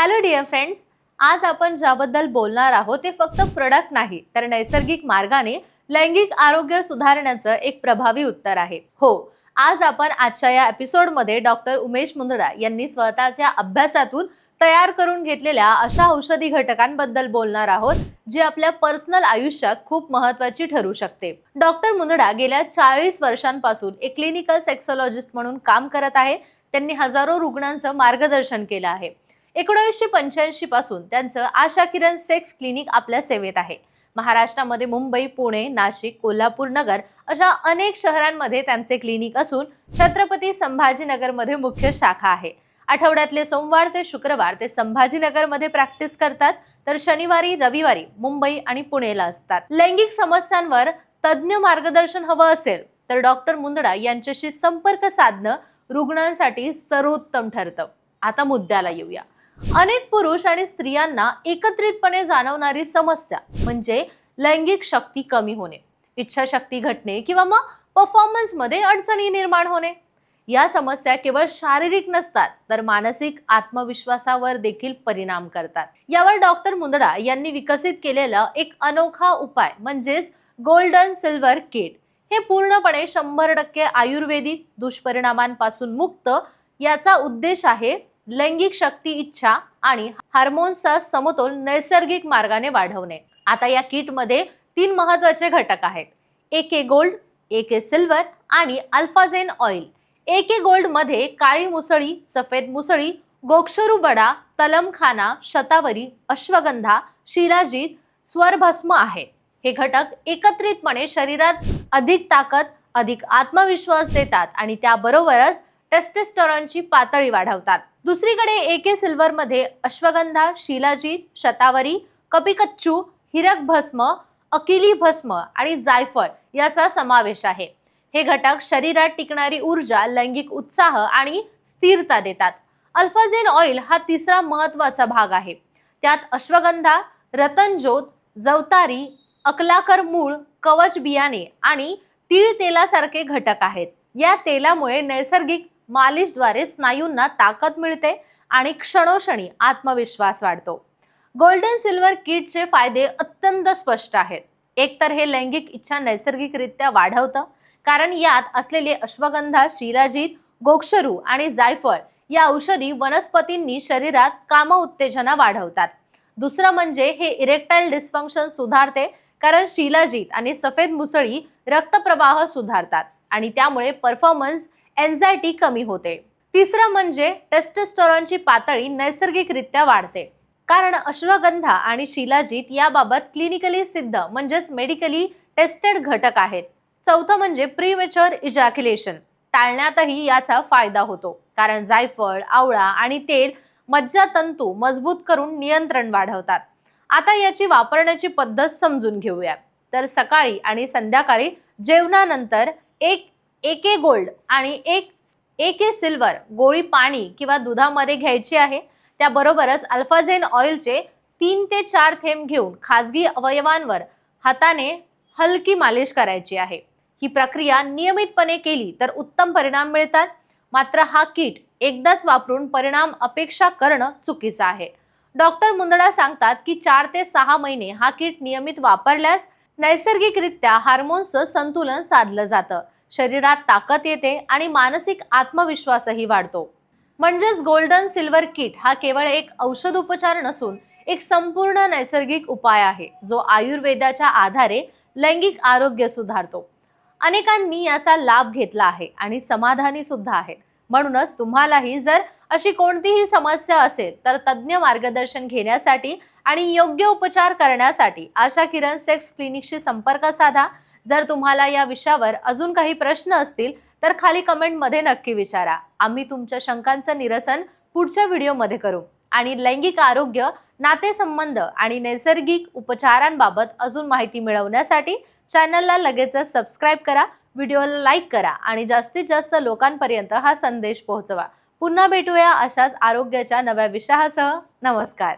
Hello dear friends आज आपण ज्याबद्दल बोलणार आहोत ते फक्त प्रोडक्ट नाही तर नैसर्गिक मार्गाने लैंगिक आरोग्य सुधारण्याचं एक प्रभावी उत्तर आहे. हो आज आपण आजच्या या एपिसोडमध्ये डॉक्टर उमेश मुंदडा यांनी स्वतःच्या अभ्यासातून तयार करून घेतलेल्या अशा औषधी घटकांबद्दल बोलणार आहोत जे आपल्या पर्सनल आयुष्यात खूप महत्वाची ठरू शकते. डॉक्टर मुंदडा गेल्या चाळीस वर्षांपासून एक क्लिनिकल सेक्सोलॉजिस्ट म्हणून काम करत आहे. त्यांनी हजारो रुग्णांचं मार्गदर्शन केलं आहे. एकोणीसशे पंच्याऐंशी पासून त्यांचं आशा किरण सेक्स क्लिनिक आपल्या सेवेत आहे. महाराष्ट्रामध्ये मुंबई पुणे नाशिक कोल्हापूर नगर अशा अनेक शहरांमध्ये त्यांचे क्लिनिक असून छत्रपती संभाजीनगरमध्ये मुख्य शाखा आहे. आठवड्यातले सोमवार ते शुक्रवार ते संभाजीनगरमध्ये प्रॅक्टिस करतात तर शनिवारी रविवारी मुंबई आणि पुणेला असतात. लैंगिक समस्यांवर तज्ज्ञ मार्गदर्शन हवं असेल तर डॉक्टर मुंदडा यांच्याशी संपर्क साधणं रुग्णांसाठी सर्वोत्तम ठरतं. आता मुद्द्याला येऊया. अनेक पुरुष आणि स्त्रियांना एकत्रितपणे जाणवणारी समस्या म्हणजे लैंगिक शक्ती कमी होणे इच्छाशक्ती घटणे किंवा मग परफॉर्मन्समध्ये अडचणी निर्माण होणे. या समस्या केवळ शारीरिक नसतात तर मानसिक आत्मविश्वासावर देखील परिणाम करतात. यावर डॉक्टर मुंदडा यांनी विकसित केलेला एक अनोखा उपाय म्हणजेच गोल्डन सिल्वर किट हे पूर्णपणे शंभर टक्के आयुर्वेदिक दुष्परिणामांपासून मुक्त याचा उद्देश आहे लैंगिक शक्ती इच्छा आणि हार्मोन्सचा समतोल नैसर्गिक मार्गाने वाढवणे. आता या किटमध्ये तीन महत्त्वाचे घटक आहेत. एक ए गोल्ड एक ए सिल्वर आणि अल्फाझेन ऑइल एक ए गोल्डमध्ये काळी मुसळी सफेद मुसळी गोक्षरू बडा तलमखाना शतावरी अश्वगंधा शिलाजीत स्वरभस्म आहे. हे घटक एकत्रितपणे शरीरात अधिक ताकद अधिक आत्मविश्वास देतात आणि त्याबरोबरच टेस्टेस्टॉरॉनची पातळी वाढवतात. दुसरीकडे एके सिल्वरमध्ये अश्वगंधा शिलाजीत शतावरी कपिकच्चू हिरक भस्म अकिली भस्म आणि जायफळ याचा समावेश आहे. हे घटक शरीरात टिकणारी ऊर्जा लैंगिक उत्साह आणि स्थिरता देतात. अल्फाझेन ऑइल हा तिसरा महत्त्वाचा भाग आहे. त्यात अश्वगंधा रतनज्योत जवतारी अकलाकर मूळ कवच बियाणे आणि तीळ तेलासारखे घटक आहेत. या तेलामुळे नैसर्गिक मालिशद्वारे स्नायूंना ताकद मिळते आणि क्षणोक्षणी आत्मविश्वास वाढतो. गोल्डन सिल्वर किटचे फायदे अत्यंत स्पष्ट आहेत. एकतर हे लैंगिक इच्छा नैसर्गिकरित्या वाढवतं कारण यात असलेले अश्वगंधा शिलाजीत गोक्षरू आणि जायफळ या औषधी वनस्पतींनी शरीरात काम उत्तेजना वाढवतात. दुसरं म्हणजे हे इरेक्टाईल डिस्फंक्शन सुधारते कारण शिलाजीत आणि सफेद मुसळी रक्तप्रवाह सुधारतात आणि त्यामुळे परफॉर्मन्स एन्झायटी कमी होते. तिसरं म्हणजे टेस्टेस्टॉरॉनची पातळी नैसर्गिकरित्या वाढते. कारण अश्वगंधा आणि शिलाजीत याबाबत क्लिनिकली सिद्ध म्हणजेच मेडिकली टेस्टेड घटक आहेत. चौथं म्हणजे प्रीमेच्युअर इजॅक्युलेशन टाळण्यातही याचा फायदा होतो. कारण जायफळ आवळा आणि तेल मज्जातंतू मजबूत करून नियंत्रण वाढवतात. आता याची वापरण्याची पद्धत समजून घेऊया. तर सकाळी आणि संध्याकाळी जेवणानंतर एक एके गोल्ड आणि एक एके सिल्वर गोळी पाणी किंवा दुधामध्ये घ्यायची आहे त्याबरोबरच अल्फाझेन ऑइलचे तीन ते चार थेंब घेऊन खाजगी अवयवांवर हाताने हलकी मालिश करायची आहे. ही प्रक्रिया नियमितपणे केली तर उत्तम परिणाम मिळतात. मात्र हा किट एकदाच वापरून परिणाम अपेक्षा करणं चुकीचं आहे. डॉक्टर मुंदडा सांगतात की चार ते सहा महिने हा किट नियमित वापरल्यास नैसर्गिकरित्या हार्मोन्सचं संतुलन साधलं जातं. शरीरात ताकद येते आणि मानसिक आत्मविश्वासही वाढतो. म्हणजेच गोल्डन सिल्वर किट हा केवळ एक औषध उपचार नसून एक संपूर्ण नैसर्गिक उपाय आहे जो आयुर्वेदाच्या आधारे लैंगिक आरोग्य सुधारतो. अनेकांनी याचा लाभ घेतला आहे आणि समाधानी सुद्धा आहेत. म्हणूनच तुम्हालाही जर अशी कोणतीही समस्या असेल तर तज्ज्ञ मार्गदर्शन घेण्यासाठी आणि योग्य उपचार करण्यासाठी आशा किरण सेक्स क्लिनिकशी संपर्क साधा. जर तुम्हाला या विषयावर अजून काही प्रश्न असतील तर खाली कमेंटमध्ये नक्की विचारा. आम्ही तुमच्या शंकांचं निरसन पुढच्या व्हिडिओमध्ये करू. आणि लैंगिक आरोग्य नातेसंबंध आणि नैसर्गिक उपचारांबाबत अजून माहिती मिळवण्यासाठी चॅनलला लगेचच सबस्क्राईब करा व्हिडिओला लाईक करा आणि जास्तीत जास्त लोकांपर्यंत हा संदेश पोहोचवा. पुन्हा भेटूया अशाच आरोग्याच्या नव्या विषयासह. नमस्कार.